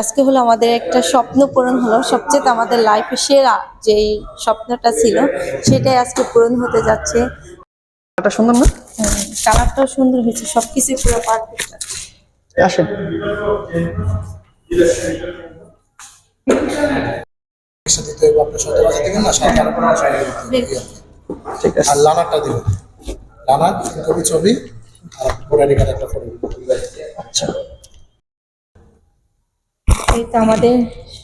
আজকে হলো আমাদের একটা স্বপ্ন পূরণ হলো সবচেয়ে আমাদের লাইফে সেরা যে স্বপ্নটা ছিল সেটাই আজকে পূরণ হতে যাচ্ছে। এটা সুন্দর না? কালারটাও সুন্দর হয়েছে সবকিছু পুরো পারফেক্ট আসেন। ঠিক আছে। আর লানারটা দিবেন। লানার ছবি আর একটা ফটো আচ্ছা। এই তো আমাদের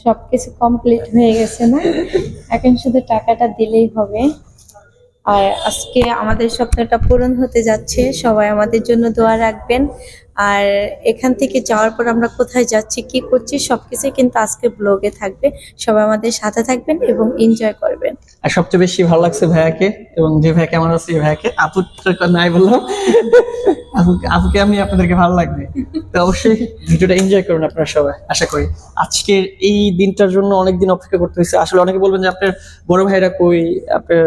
সবকিছু কমপ্লিট হয়ে গেছে না? এখন শুধু টাকাটা দিলেই হবে। আর আজকে আমাদের স্বপ্নটা পূরণ হতে যাচ্ছে। সবাই আমাদের জন্য দোয়া রাখবেন। আর এখান থেকে যাওয়ার পর আমরা কোথায় যাচ্ছি, কি করছি সবকিছু কিন্তু আজকে ব্লগে থাকবে। সবাই আমাদের সাথে থাকবেন এবং এনজয় করবেন। আর সবচেয়ে বেশি ভালো লাগছে ভাইয়াকে এবং যে ভাই কেমন আছে, এই ভাইয়াকে। আপু নাই বললাম। আপু আপুকে আমি আপনাদেরকে ভালো লাগবে। তো অবশ্যই ভিডিওটা এনজয় করুন আপনারা সবাই, আশা করি। আজকের এই দিনটার জন্য অনেক দিন অপেক্ষা করতে হয়েছে। আসলে অনেকে বলবেন যে আপনার বড় ভাইরা কই? আপনার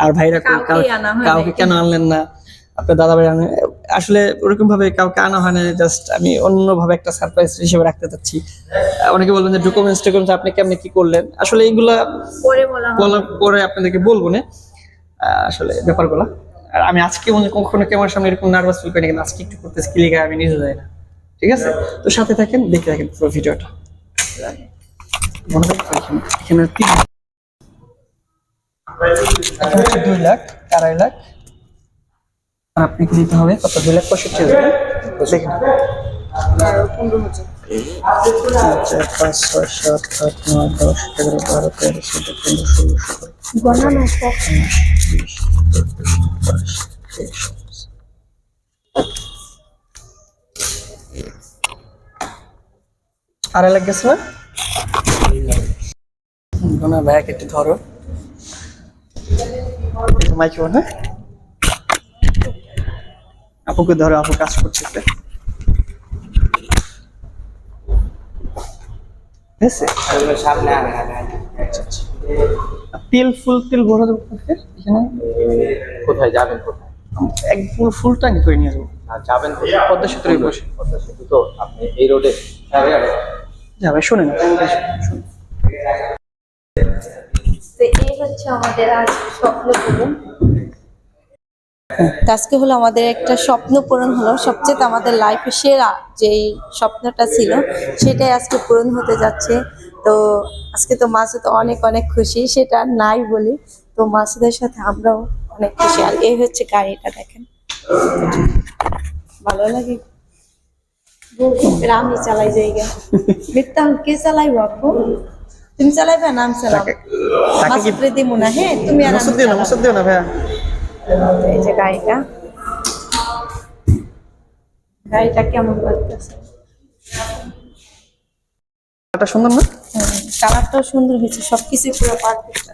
আর ভাইরা হয় কাউকে কেন আনলেন না? আপনার দাদা ভাই আনলেন আসলে ওরকম ভাবে কাউকে আনা হয় না জাস্ট আমি অন্যভাবে একটা সারপ্রাইজ হিসেবে রাখতে চাচ্ছি। অনেকে বলবেন যে ডকুমেন্টস টকুমেন্টস আপনি কেমনি কি করলেন? আসলে এইগুলা পরে বলা বলার পরে আপনাদেরকে বলব না। আসলে ব্যাপারগুলো। আর আমি আজকে মনে হয় কখনো ক্যামেরার সামনে এরকম নার্ভাস ফিল করি না কিন্তু আজকে একটু করতেছি ক্লিয়ার আমি নিজে যাই না। ঠিক আছে? তো সাথে থাকেন দেখে থাকেন পুরো ভিডিওটা। মনে রাখবেন, এখানে- এখানে তিন এখানে হচ্ছে দুই লাখ, আড়াই লাখ। আপনাকে দিতে হবে? কত? দুই লাখ পঁয়ষট্টি হাজার। দেখেন। পাঁচ ছয় সাত আট নয় লাখ গেছে না? ব্যাগ একটু ধরো। মাইক না আপুকে ধরো আপু কাজ করতেছে। আর তেল ফুল তেল ভরা এখানে। কোথায় যাবেন কোথায়? এক ফুল ট্যাঙ্ক করে নিয়ে যাব। যাবেন পদ্মা সেতুর এই পদ্মা সেতু তো আপনি এই রোডে। হ্যাঁ যাবে শোনেন শুনুন। আজকে হলো আমাদের একটা স্বপ্ন পূরণ হলো। সবচেয়ে আমাদের লাইফে সেরা যে স্বপ্নটা ছিল, সেটাই আজকে পূরণ হতে যাচ্ছে। তো আজকে তো মাসে তো অনেক অনেক খুশি, সেটা নাই বলি। তো মাসুদের সাথে আমরাও অনেক খুশি। আর এই হচ্ছে গাড়িটা, দেখেন। ভালো লাগে। আমি চালাই জায়গা মিথ্যা কে চালাইবো আপু? তুমি চালাইবে না আমি চালাবো মাসুদরে দিব না হ্যাঁ তুমি আর মসুদ দিও না চালাবো। দিও না ভাইয়া? এই যে গাড়িটা গাড়িটা কেমন লাগতেছে? এটা সুন্দর না? কালারটাও সুন্দর হয়েছে সবকিছু পুরো পারফেক্ট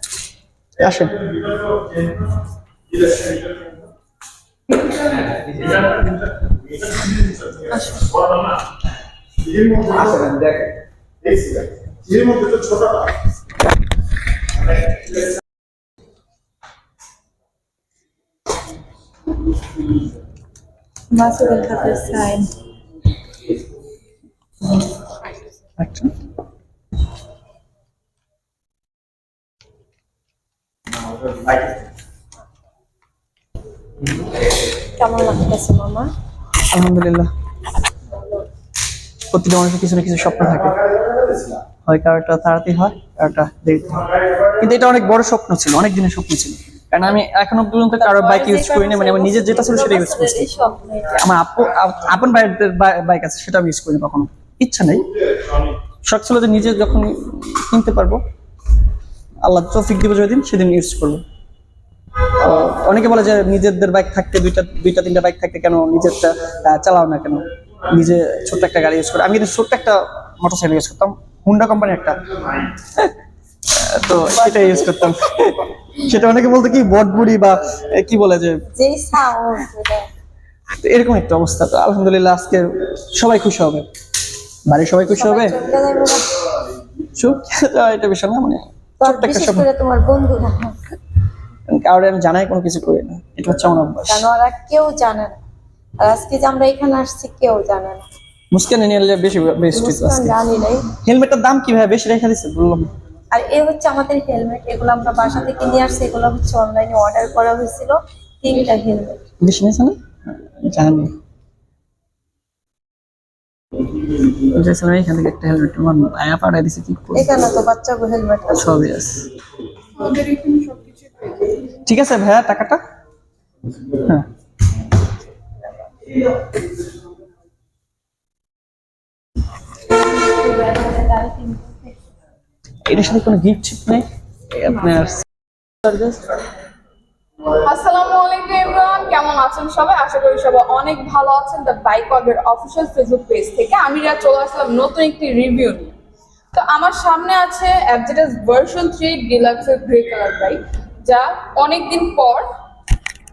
আসেন। এর মধ্যে তো ছোটটা সাইন। আচ্ছা। কেমন লাগতেছে মামা? আলহামদুলিল্লাহ। প্রতিটা মানুষের কিছু না কিছু স্বপ্ন থাকে। হয় কারোটা তাড়াতাড়ি হয় কারোটা দেরিতে হয়। কিন্তু এটা অনেক বড় স্বপ্ন ছিল, অনেক দিনের স্বপ্ন ছিল। কারণ আমি এখনও পর্যন্ত কারও বাইক ইউজ করি করিনি মানে আমার নিজের যেটা ছিল সেটা ইউজ করছি। আমার আপু, আপন বাইক আছে সেটা আমি ইউজ করি করিনি কখনো। ইচ্ছা নেই। শখ ছিল যে নিজে যখন কিনতে পারব, আল্লাহ তৌফিক দিব যেদিন, সেদিন ইউজ করব। অনেকে বলে যে নিজেদের বাইক থাকতে, দুইটা দুইটা, তিনটা বাইক থাকতে কেন নিজেরটা চালাও না কেন? নিজে ছোট্ট একটা গাড়ি ইউজ করে। আমি কিন্তু ছোট্ট একটা মোটরসাইকেল ইউজ করতাম। হুন্ডা কোম্পানি একটা। তো সেটা ইউজ করতাম। সেটা অনেকে বলতো কি বট বুড়ি বা কি বলে যে তো এরকম একটা অবস্থা। তো আলহামদুলিল্লাহ আজকে সবাই খুশি হবে। বাড়ির সবাই খুশি হবে? এটা বিষয় না মানে তোমার বন্ধুরা আমি জানাই কোনো কিছু করি না। এটা হচ্ছে আমার অভ্যাস। কেউ জানে না। আর আজকে যে আমরা এখানে আসছি কেউ জানে না। মুস্কান নিয়ে নিলে বেশি জানি নাই। হেলমেটটার দাম কি ভাই বেশি রেখে দিচ্ছে বললাম আর এ হচ্ছে আমাদের হেলমেট এগুলো আমরা বাসা থেকে নিয়ে আসছি এগুলো হচ্ছে অনলাইনে অর্ডার করা হয়েছিল তিনটা হেলমেট। বেশি নিয়েছে না? জানি। এখান থেকে একটা হেলমেট আমার পাড়ায় দিছে কি এখানে তো বাচ্চা হেলমেট আছে। সবই আছে। ঠিক আছে ভাইয়া টাকাটা? হ্যাঁ। এটার সাথে কোনো গিফট ছিপ নেই? আপনার আসসালামু আলাইকুম এভরিওয়ান, কেমন আছেন সবাই? আশা করি সবাই অনেক ভালো আছেন দ্য বাইক ওয়ার্ল্ডের অফিসিয়াল ফেসবুক পেজ থেকে। আমি রা চলে আসলাম নতুন একটি রিভিউ নিয়ে। তো আমার সামনে আছে অ্যাবজেটাস ভার্সন থ্রি ডিলাক্সের গ্রে কালার বাইক যা অনেকদিন পর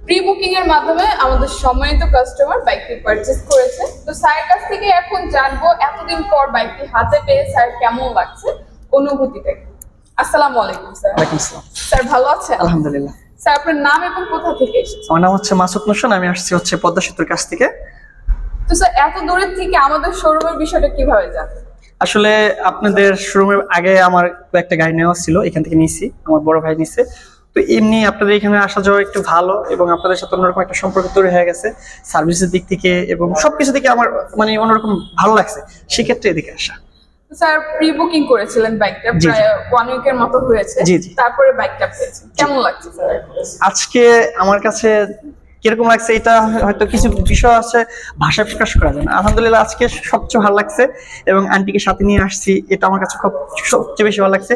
প্রি বুকিং এর মাধ্যমে আমাদের সম্মানিত কাস্টমার বাইকটি পারচেস করেছে। তো স্যারের কাছ থেকে এখন জানব এতদিন পর বাইকটি হাতে পেয়ে স্যার কেমন লাগছে। অনুভূতিটা কি? আসসালামু আলাইকুম স্যার। ওয়ালাইকুম আসসালাম। স্যার ভালো আছেন? আলহামদুলিল্লাহ। স্যার আপনার নাম এবং কোথা থেকে এসেছেন? আমার নাম হচ্ছে মাসুদ নোশন আমি আসছি হচ্ছে পদ্মা সেতুর কাছ থেকে। তো স্যার এত দূরের থেকে আমাদের শোরুমের বিষয়টা কীভাবে জানেন আসলে আপনাদের শোরুমের আগে আমার একটা গাড়ি নেওয়া ছিল এখান থেকে নিয়েছি আমার বড় ভাই নিছে। তো এমনি আপনাদের এখানে আসা যাওয়া একটু ভালো এবং আপনাদের সাথে অন্যরকম একটা সম্পর্ক তৈরি হয়ে গেছে সার্ভিসের দিক থেকে এবং সবকিছু থেকে আমার মানে অন্যরকম ভালো লাগছে সেক্ষেত্রে এদিকে আসা। স্যার প্রি বুকিং করেছিলেন বাইকটা। প্রায় ওয়ান উইকের মতো হয়েছে। তারপরে বাইকটা পেয়েছেন কেমন লাগছে স্যার? আজকে আমার কাছে কীরকম লাগছে এটা হয়তো কিছু বিষয় আছে ভাষায় প্রকাশ করা যায় না। আলহামদুলিল্লাহ আজকে সবচেয়ে ভালো লাগছে এবং আন্টিকে সাথে নিয়ে আসছি এটা আমার কাছে খুব সবচেয়ে বেশি ভালো লাগছে।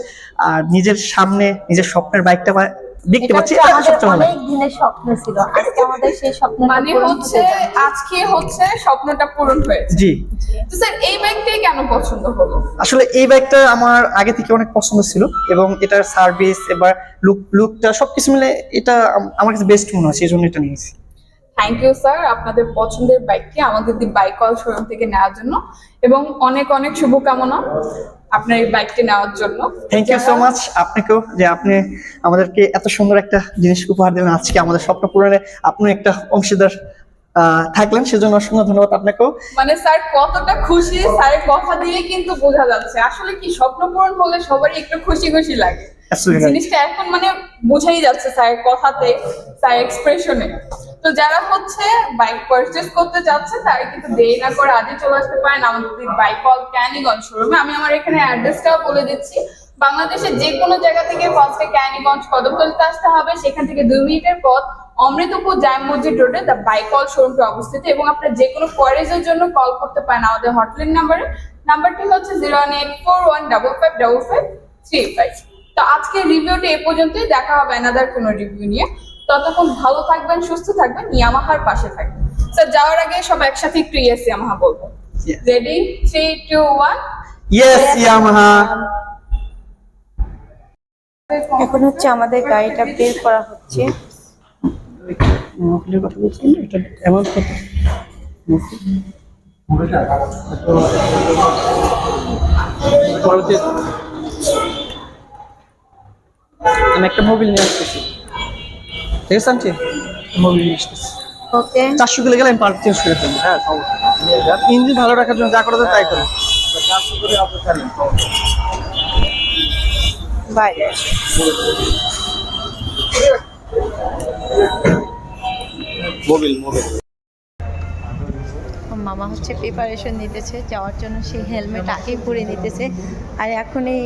আর নিজের সামনে নিজের স্বপ্নের বাইকটা দেখতে পাচ্ছি। অনেক দিনের স্বপ্ন ছিল। আজকে আমাদের সেই স্বপ্ন মানে হচ্ছে আজকে হচ্ছে স্বপ্নটা পূরণ হয়েছে। জি। তো স্যার এই বাইকটাই কেন পছন্দ হলো? আসলে এই বাইকটা আমার আগে থেকে অনেক পছন্দ ছিল এবং এটার সার্ভিস এবার লুক লুকটা সবকিছু মিলে এটা আমার কাছে বেস্ট মনে হয় সেই জন্য এটা নিয়েছি। থ্যাংক ইউ স্যার আপনাদের পছন্দের বাইকটি আমাদের দি বাইক কল শোরুম থেকে নেওয়ার জন্য। এবং অনেক অনেক শুভকামনা। আপনার এই বাইকটি নেওয়ার জন্য। থ্যাংক ইউ সো মাচ আপনাকেও যে আপনি আমাদেরকে এত সুন্দর একটা জিনিস উপহার দিলেন। আজকে আমাদের স্বপ্ন পূরণে আপনি একটা অংশীদার থাকলেন সেজন্য অসংখ্য ধন্যবাদ আপনাকেও। মানে স্যার কতটা খুশি স্যারের কথা দিয়ে কিন্তু বোঝা যাচ্ছে। আসলে কি স্বপ্ন পূরণ হলে সবারই একটু খুশি খুশি লাগে। জিনিসটা এখন মানে বোঝাই যাচ্ছে স্যারের কথাতে স্যার এক্সপ্রেশনে তো যারা হচ্ছে বাইক পারচেস করতে যাচ্ছে তারা কিন্তু দেরি না করে আজই চলে আসতে পারেন আমাদের বাইক কল ক্যানিগঞ্জ শোরুমে আমি আমার এখানে অ্যাড্রেসটাও বলে দিচ্ছি। বাংলাদেশের যে কোনো জায়গা থেকে ফার্স্টে ক্যানিগঞ্জ কদমতলিতে আসতে হবে। সেখান থেকে দুই মিনিটের পথ অমৃতপুর জাম মসজিদ রোডে দ্য বাইক কল শোরুমটি অবস্থিত এবং আপনার যে কোনো কোয়ারিজের জন্য কল করতে পারেন আমাদের হটলাইন নাম্বারে নাম্বারটি হচ্ছে zero one eight four one double five double five three five তো আজকের রিভিউটি এ পর্যন্তই দেখা হবে অ্যানাদার কোনো রিভিউ নিয়ে। ততক্ষণ ভালো থাকবেন সুস্থ থাকবেন ইয়ামাহার পাশে থাকবেন। স্যার যাওয়ার আগে সব একসাথে একটু ইয়েস ইয়ামাহা বলব. Ready three two one yes Yamaha. এখন হচ্ছে আমাদের গাড়িটা বের করা হচ্ছে। মহলের কথা বলছেন এটা এমন কথা আমি একটা মোবিল নিয়ে আসতেছি। ঠিক আছে আন্টি? মোবিল নিয়ে আসতেছি। ওকে চারশো কিলো গেলে আমি পার্ট চেঞ্জ করে ফেলব। হ্যাঁ ইঞ্জিন ভালো রাখার জন্য যা করা যায় তাই করো বাই মামা হচ্ছে প্রিপারেশন নিতেছে, যাওয়ার জন্য সেই হেলমেট আগে পরে নিতেছে। আর এখনই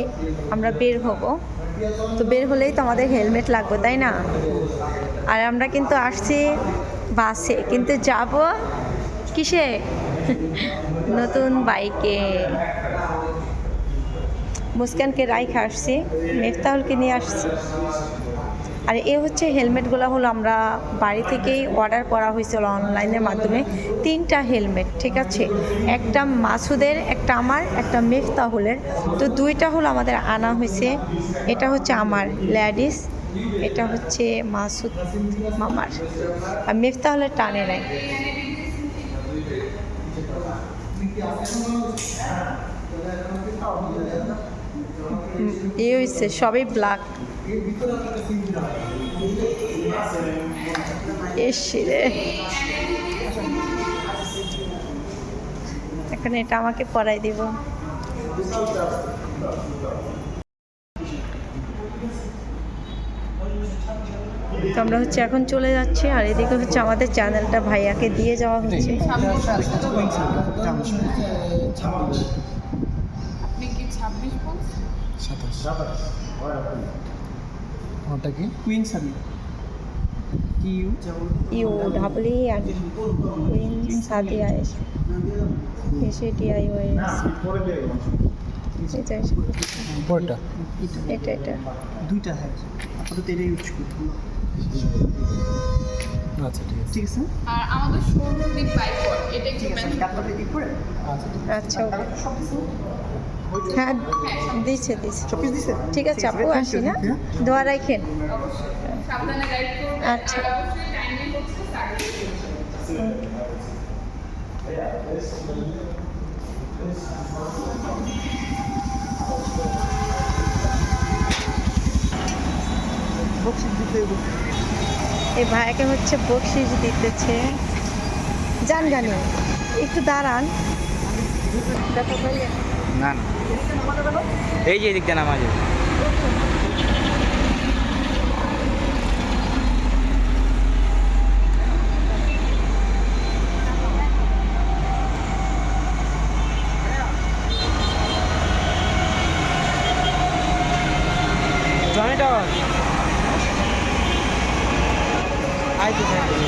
আমরা বের হব। তো বের হলেই তো আমাদের হেলমেট লাগবে, তাই না? আর আমরা কিন্তু আসছি বাসে, কিন্তু যাব কিসে? নতুন বাইকে মুস্কানকে রাইখে আসছি মেফতাহুলকে নিয়ে আসছি। আর এ হচ্ছে হেলমেটগুলো হলো আমরা বাড়ি থেকেই অর্ডার করা হয়েছিল অনলাইনের মাধ্যমে। তিনটা হেলমেট, ঠিক আছে? একটা মাসুদের, একটা আমার, একটা মেফতা মেফতাহুলের। তো দুইটা হলো আমাদের আনা হয়েছে। এটা হচ্ছে আমার ল্যাডিস, এটা হচ্ছে মাসুদ মামার। আর মেফতা মেফতাহুলের টানে নেয় এ হয়েছে সবই ব্ল্যাক রে এখন এটা আমাকে পরাই দিব। তো আমরা হচ্ছে এখন চলে যাচ্ছি আর এদিকে হচ্ছে আমাদের চ্যানেলটা ভাইয়াকে দিয়ে যাওয়া হচ্ছে। আপনি কি ছাব্বিশ আমারটা কি? Queen Sabi U U double E R queen Sadia S এসে টি আই ও এস এটা পরটা? এটা এটা। দুইটা হ্যাঁ। আপাতত এটাই ইউজ করি। আচ্ছা ঠিক আছে। ঠিক আছে? আর আমাদের শোরুম দিক বাইক এটা একটু করে। আচ্ছা আচ্ছা ওকে। হ্যাঁ দিচ্ছে দিচ্ছে। ঠিক আছে আপু আসি না দোয়া রাখেন। আচ্ছা। এই ভাইয়াকে হচ্ছে বকশিস দিতেছে। জান জানি একটু দাঁড়ান। না না। এই যে এদিকটা নামা যাবে জনি টাওয়ার আইতে থাকবে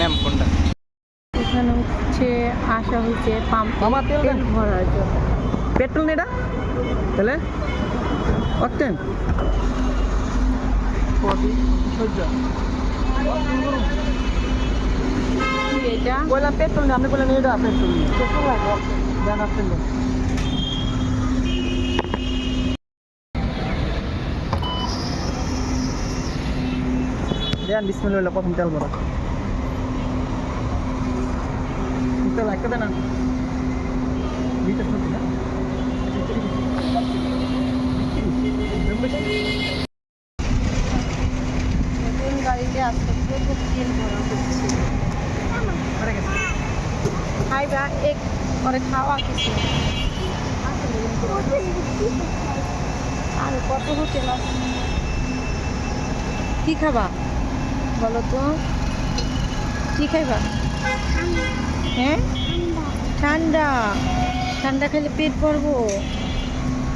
ম্যাম ফোনটা এখানে হচ্ছে আসা হয়েছে পাম্প মামা, তেল। ভরার জন্য। পেট্রোল নেই এটা? তাহলে? অকটেন। কি এটা? কয়লা পেট্রোল নেই আপনি বললেন এটা পেট্রোল নেই। দেন আপনি দেন। দেন বিসমিল্লাহ প্রথম তেল ভরা। তেল সত্যি না। নতুন গাড়িতে ভরা খাইবা এক খাওয়া আর কত হোটেল আছে কি খাবা? বলো তো। কি খাইবা? হ্যাঁ? ঠান্ডা। ঠান্ডা খেলে পেট ভরবো।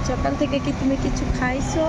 সকাল থেকে কি তুমি কিছু খাইছো?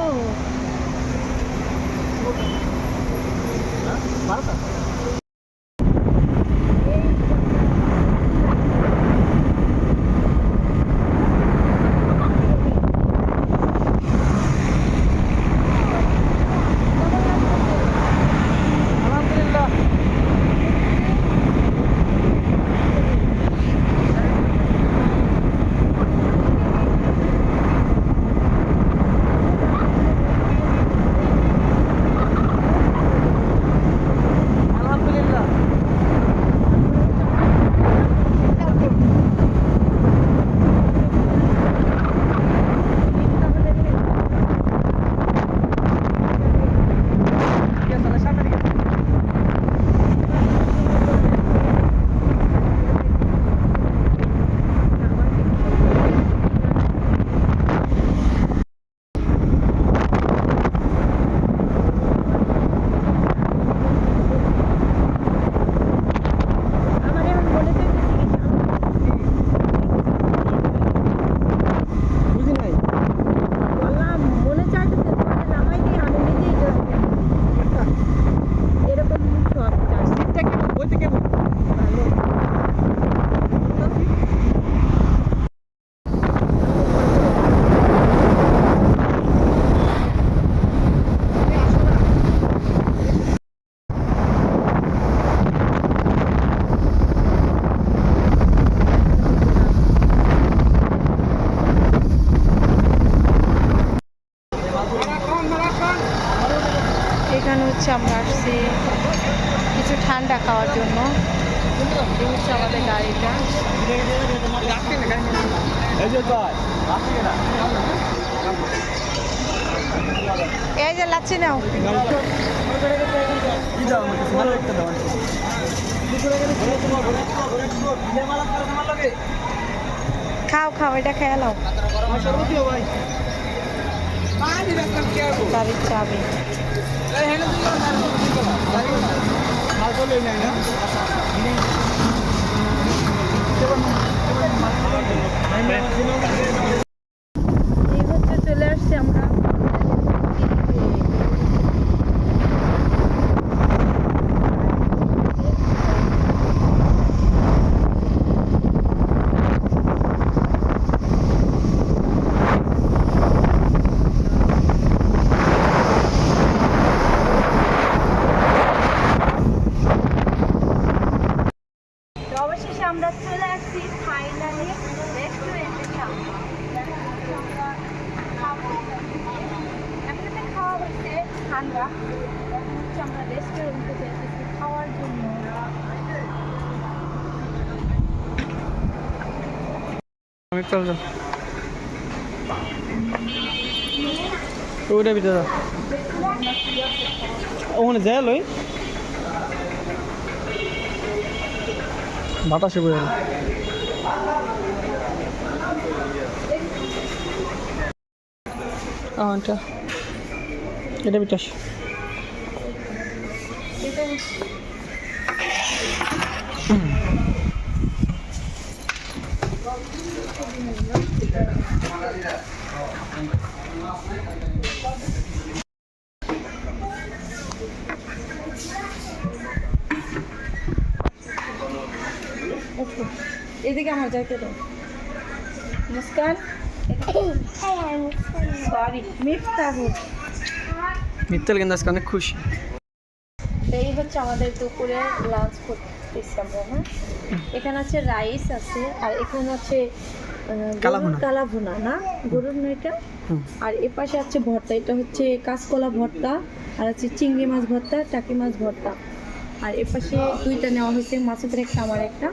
খাও খাও এটা খেয়ে নাও। গাড়ির চাবি। এই হচ্ছে চলে আসছি আমরা তো অবশেষে আমরা চলে আসছি ফাইনালি রেস্টুরেন্টের সামনে আমরা খাব। এখন তো খাওয়া হচ্ছে ঠান্ডা এখন হচ্ছে আমরা রেস্টুরেন্টে যেতেছি খাওয়ার জন্য আমি চল যাও ওটা ভিতরে। ওখানে যায় লই বাতাসে গেল এটা এটা এদিকে আমার যাইতে দাও। মুস্কান সরি মিফতাহুর মিত্তাল কিন্তু আজকে অনেক খুশি। এই হচ্ছে আমাদের দুপুরে লাঞ্চ করতেছি আমরা হ্যাঁ? এখানে আছে রাইস আছে আর এখানে আছে কালা ভুনা। না? গরুর না এটা? হুম। আর এ পাশে আছে ভর্তা এটা হচ্ছে কাঁচকলা ভর্তা আর আছে চিংড়ি মাছ ভর্তা টাকি মাছ ভর্তা। আর এ পাশে দুইটা নেওয়া হয়েছে মাছের একটা আমার একটা।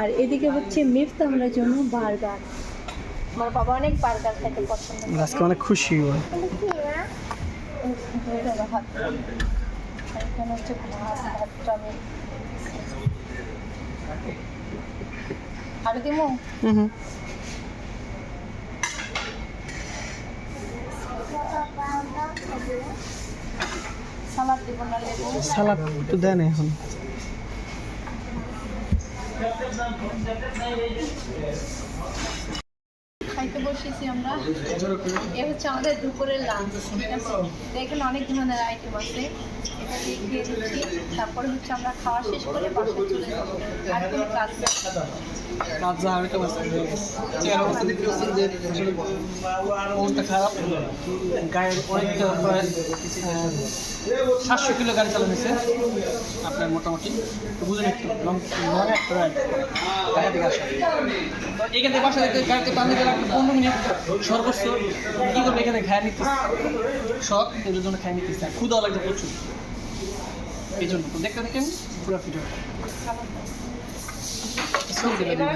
আর এদিকে হচ্ছে মিফতাহলের জন্য বার্গার। আমার বাবা অনেক বার্গার খেতে পছন্দ করে। আজকে অনেক খুশি হয় আর হুম না লেবু সালাদ তো দেন এখন। খাইতে বসেছি আমরা। এ হচ্ছে আমাদের দুপুরের লাঞ্চ এখানে অনেক ধরনের আইটেম আছে। চলে দেখতে খারাপ। সাতশো কিলো গাড়ি চালানো হয়েছে। আপনার মোটামুটি তো বুঝুন একটু তো এখান থেকে বাসা থেকে গাড়িতে পানি গেলে আপনি পনেরো মিনিট সর্বোচ্চ কী করবে এখানে? খায় নিতে শখ, এদের জন্য খায় নিতে ক্ষুদাও লাগছে প্রচুর। এই জন্য দেখতে দেখেন পুরো এবার